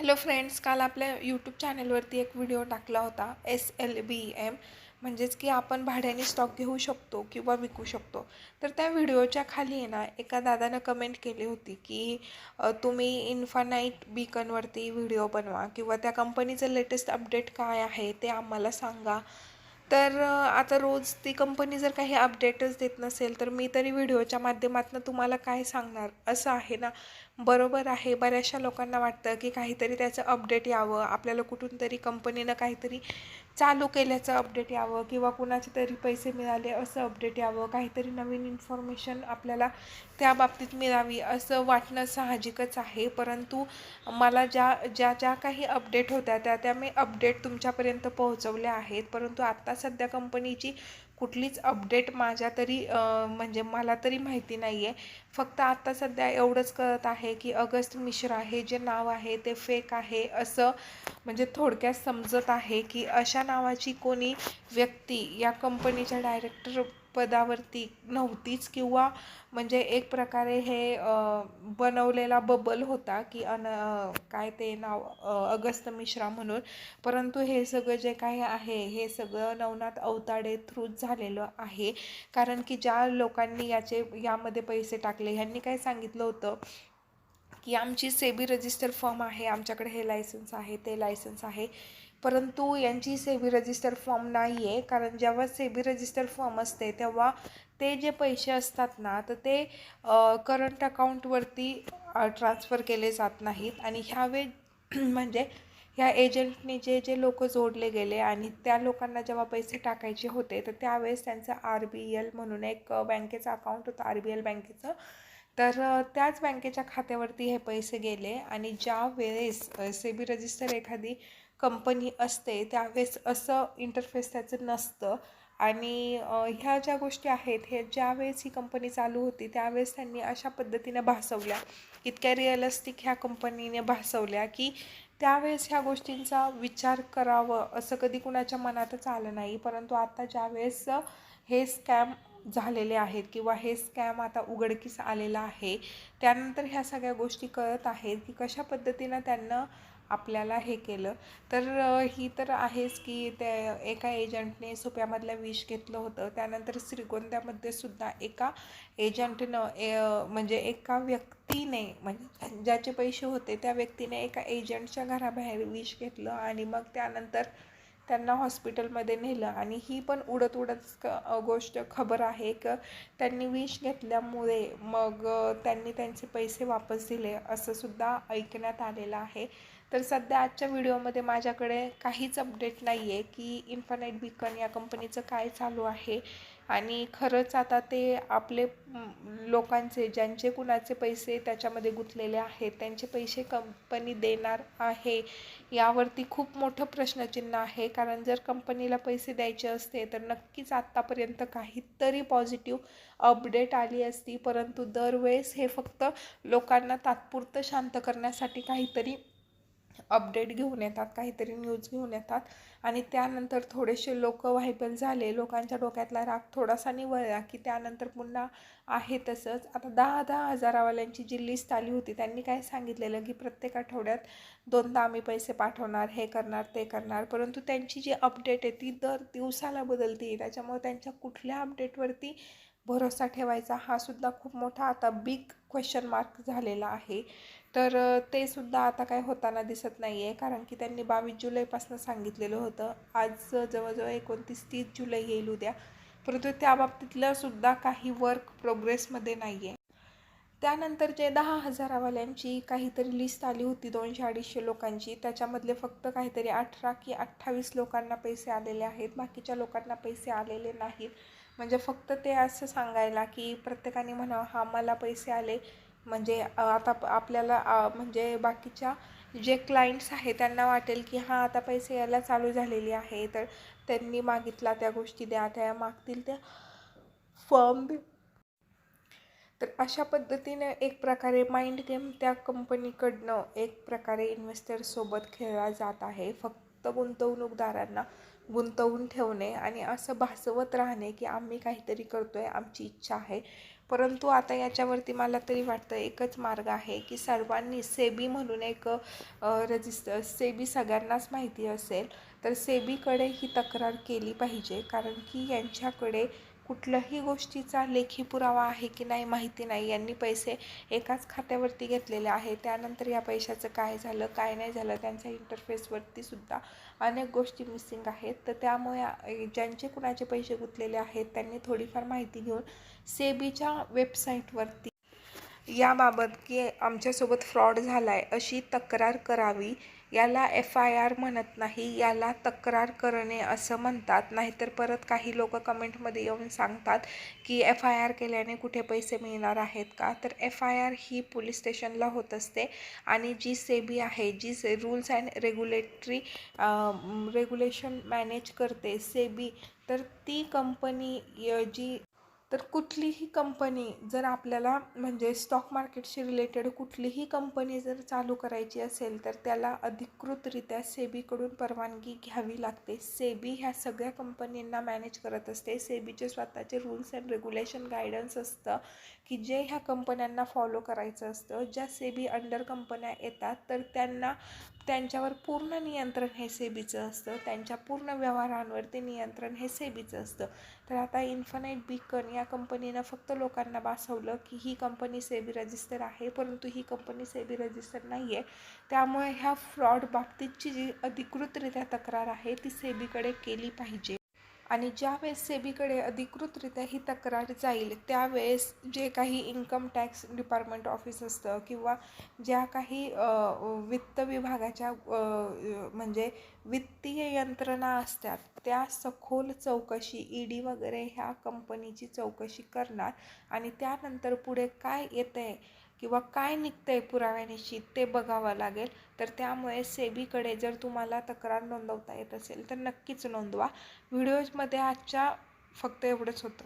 Hello friends काल आपल्या YouTube चॅनलवरती एक व्हिडिओ टाकला होता एस एल बी एम म्हणजेच की आपण भाड्याने स्टॉक घेऊ शकतो किंवा विकू शकतो. तर त्या व्हिडिओच्या खाली आहे ना एका दादानं कमेंट केली होती की तुम्ही इन्फानाईट बीकनवरती व्हिडिओ बनवा किंवा त्या कंपनीचं लेटेस्ट अपडेट काय आहे ते आम्हाला सांगा. तर आता रोज ती कंपनी जर काही अपडेटच देत नसेल तर मी तरी व्हिडिओच्या माध्यमातून तुम्हाला काय सांगणार? असं आहे ना? बरोबर आहे. बऱ्याचशा लोकांना वाटतं की काहीतरी त्याचं अपडेट यावं. आपल्याला कुठून तरी कंपनीनं काहीतरी चालू केल्याचं अपडेट यावं किंवा कुणाचे तरी पैसे मिळाले असं अपडेट यावं. काहीतरी नवीन इन्फॉर्मेशन आपल्याला त्या बाबतीत मिळावी असं वाटणं साहजिकच आहे. परंतु मला ज्या ज्या ज्या काही अपडेट होत्या त्या त्या मी अपडेट तुमच्यापर्यंत पोहोचवल्या आहेत. परंतु आत्ता सध्या कंपनीची कुठलीच अपडेट माझ्या तरी म्हणजे मला तरी माहिती नाही आहे फक्त आत्ता सध्या एवढंच कळत आहे की अगस्त मिश्रा हे जे नाव आहे ते फेक आहे असं म्हणजे थोडक्यात समजत आहे की अशा नावाची कोणी व्यक्ती या कंपनीच्या डायरेक्टर पदावरती नव्हतीच किंवा म्हणजे एक प्रकारे हे बनवलेला बबल होता की अन काय ते नाव अगस्त मिश्रा म्हणून. परंतु हे सगळं जे काही आहे हे सगळं नवनाथ अवताडे थ्रूच झालेलं आहे. कारण की ज्या लोकांनी याचे यामध्ये पैसे टाकले ह्यांनी काय सांगितलं होतं की आमची सेबी रजिस्टर फॉर्म आहे आमच्याकडे हे लायसन्स आहे ते लायसन्स आहे. परंतु यांची सेबी रजिस्टर फॉर्म नाही आहे कारण जेव्हा सेबी रजिस्टर फॉर्म असते तेव्हा ते जे पैसे असतात ना तर ते करंट अकाउंटवरती ट्रान्सफर केले जात नाहीत. आणि ह्यावेळी म्हणजे ह्या एजंटने जे जे लोक जोडले गेले आणि त्या लोकांना जेव्हा पैसे टाकायचे होते तर त्यावेळेस त्यांचं आर बी एल म्हणून एक बँकेचं अकाउंट होतं. आर बी एल बँकेचं. तर त्याच बँकेच्या खात्यावरती हे पैसे गेले आणि ज्या वेळेस सेबी रजिस्टर एखादी कंपनी असते त्यावेळेस असं इंटरफेस त्याचं नसतं. आणि ह्या ज्या गोष्टी आहेत हे ज्यावेळेस ही कंपनी चालू होती त्यावेळेस त्यांनी अशा पद्धतीने भासवल्या. इतक्या रिअलिस्टिक ह्या कंपनीने भासवल्या की त्यावेळेस ह्या गोष्टींचा विचार करावं असं कधी कुणाच्या मनातच आलं नाही. परंतु आता ज्यावेळेस हे स्कॅम झालेले आहेत किंवा हे स्कॅम आता उघडकीस आलेलं आहे त्यानंतर ह्या सगळ्या गोष्टी कळत आहेत की कशा पद्धतीनं त्यांना आपल्याला हे केलं. तर ही तर आहेच की त्या एका एजंटने सोप्यामधलं विष घेतलं होतं त्यानंतर श्रीगोंद्यामध्ये सुद्धा एका एजंटनं ए म्हणजे एका व्यक्तीने म्हणजे ज्याचे पैसे होते त्या व्यक्तीने एका एजंटच्या घराबाहेर विष घेतलं आणि मग त्यानंतर त्यांना हॉस्पिटलमध्ये नेलं आणि ही पण उडत उडत क- गोष्ट खबर आहे क त्यांनी विष घेतल्यामुळे मग त्यांनी त्यांचे पैसे वापस दिले असं सुद्धा ऐकण्यात आलेलं आहे. तर सध्या आजच्या व्हिडिओमध्ये माझ्याकडे काहीच अपडेट नाही आहे की इन्फानाईट बिकन या कंपनीचं काय चालू आहे. आणि खरंच आता ते आपले लोकांचे ज्यांचे कुणाचे पैसे त्याच्यामध्ये गुंतलेले आहेत त्यांचे पैसे कंपनी देणार आहे यावरती खूप मोठं प्रश्नचिन्ह आहे. कारण जर कंपनीला पैसे द्यायचे असते तर नक्कीच आत्तापर्यंत काहीतरी पॉझिटिव्ह अपडेट आली असती. परंतु दरवेळेस हे फक्त लोकांना तात्पुरतं शांत करण्यासाठी काहीतरी अपडेट घेऊन येतात काहीतरी न्यूज घेऊन येतात. आणि त्यानंतर थोडेसे लोक व्हायबल झाले. लोकांच्या डोक्यातला राग थोडासा निवळला की त्यानंतर पुन्हा आहे तसंच. आता दहा दहा हजारावाल्यांची जी लिस्ट आली होती त्यांनी काय सांगितलेलं की प्रत्येक आठवड्यात दोनदा आम्ही पैसे पाठवणार हे करणार ते करणार. परंतु त्यांची जी अपडेट आहे ती दर दिवसाला बदलते त्याच्यामुळे त्यांच्या कुठल्या अपडेटवरती भरोसा ठेवायचा हा सुद्धा खूप मोठा आता बिग क्वेश्चन मार्क झालेला आहे. तर ते सुद्धा आता काय होताना दिसत नाही आहे कारण की त्यांनी बावीस जुलैपासून सांगितलेलं होतं. आज जवळजवळ एकोणतीस तीस जुलै येईल उद्या. परंतु त्या बाबतीतलं सुद्धा काही वर्क प्रोग्रेसमध्ये नाही आहे त्यानंतर जे दहा हजारावाल्यांची काहीतरी लिस्ट आली होती दोनशे अडीचशे लोकांची. त्याच्यामधले फक्त काहीतरी अठरा की अठ्ठावीस लोकांना पैसे आलेले आहेत. बाकीच्या लोकांना पैसे आलेले नाहीत. म्हणजे फक्त ते असं सांगायला की प्रत्येकाने म्हणावं हा मला पैसे आले. म्हणजे आता आपल्याला म्हणजे बाकीच्या जे क्लायंट्स आहेत त्यांना वाटेल की हां आता पैसे यायला चालू झालेली आहे तर त्यांनी मागितला त्या गोष्टी द्या त्या मागतील त्या फॉर्म तर अशा पद्धतीने एक प्रकारे माइंड गेम त्या कंपनीकडनं एक प्रकारे इन्व्हेस्टरसोबत खेळला जात आहे. फक्त गुंतवणूकदारांना गुंतवून ठेवणे आणि असं भासवत राहणे की आम्ही काहीतरी करतो आहे आमची इच्छा आहे. परंतु आता याच्यावरती मला तरी वाटतं एकच मार्ग आहे की सर्वांनी सेबी म्हणून एक रजिस्टर सेबी सगळ्यांनाच माहिती असेल तर सेबीकडे ही तक्रार केली पाहिजे. कारण की यांच्याकडे कुठल्याही गोष्टीचा लेखी पुरावा आहे की नाही माहिती नाही. यांनी पैसे एकाच खात्यावरती घेतलेले आहे त्यानंतर या पैशाचं काय झालं काय नाही झालं त्यांच्या इंटरफेसवरती सुद्धा अनेक गोष्टी मिसिंग आहेत. तर त्यामुळे ज्यांचे कुणाचे पैसे गुंतलेले आहेत त्यांनी थोडीफार माहिती घेऊन सेबीच्या वेबसाईटवरती याबाबत की आमच्यासोबत फ्रॉड झाला आहे अशी तक्रार करावी. याला एफ आय आर म्हणत नाही याला तक्रार करणे असं म्हणतात. नाहीतर परत काही लोक कमेंटमध्ये येऊन सांगतात की एफ आय आर केल्याने कुठे पैसे मिळणार आहेत का? तर एफ आय आर ही पोलीस स्टेशनला होत असते आणि जी सेबी आहे जी से rules and regulatory regulation manage करते सेबी तर ती कंपनी जी तर कुठलीही कंपनी जर आपल्याला म्हणजे स्टॉक मार्केटशी रिलेटेड कुठलीही कंपनी जर चालू करायची असेल तर त्याला अधिकृतरित्या सेबीकडून परवानगी घ्यावी लागते. सेबी ह्या सगळ्या कंपनींना मॅनेज करत असते. सेबीचे स्वतःचे रूल्स अँड रेग्युलेशन गायडन्स असतं की जे ह्या कंपन्यांना फॉलो करायचं असतं. ज्या सेबी अंडर कंपन्या येतात तर त्यांना त्यांच्यावर पूर्ण नियंत्रण हे सेबीचं असतं. त्यांच्या पूर्ण व्यवहारांवरती नियंत्रण हे सेबीचं असतं. तर आता इन्फानाईट बीकन या कंपनीनं फक्त लोकांना बासवलं की ही कंपनी सेबी रजिस्टर आहे परंतु ही कंपनी सेबी रजिस्टर नाही आहे त्यामुळे ह्या फ्रॉड बाबतीतची जी अधिकृतरित्या तक्रार आहे ती सेबीकडे केली पाहिजे. आणि ज्यावेळेस सेबीकडे अधिकृतरित्या ही तक्रार जाईल त्यावेळेस जे काही इन्कम टॅक्स डिपार्टमेंट ऑफिस असतं किंवा ज्या काही वित्त विभागाच्या म्हणजे वित्तीय यंत्रणा असतात त्या सखोल चौकशी ई डी वगैरे ह्या कंपनीची चौकशी करणार आणि त्यानंतर पुढे काय येतं आहे किंवा काय निघतं आहे पुराव्यानिशी ते बघावं लागेल. तर त्यामुळे सेबीकडे जर तुम्हाला तक्रार नोंदवता येत असेल तर नक्कीच नोंदवा. व्हिडिओजमध्ये आजच्या फक्त एवढंच होतं.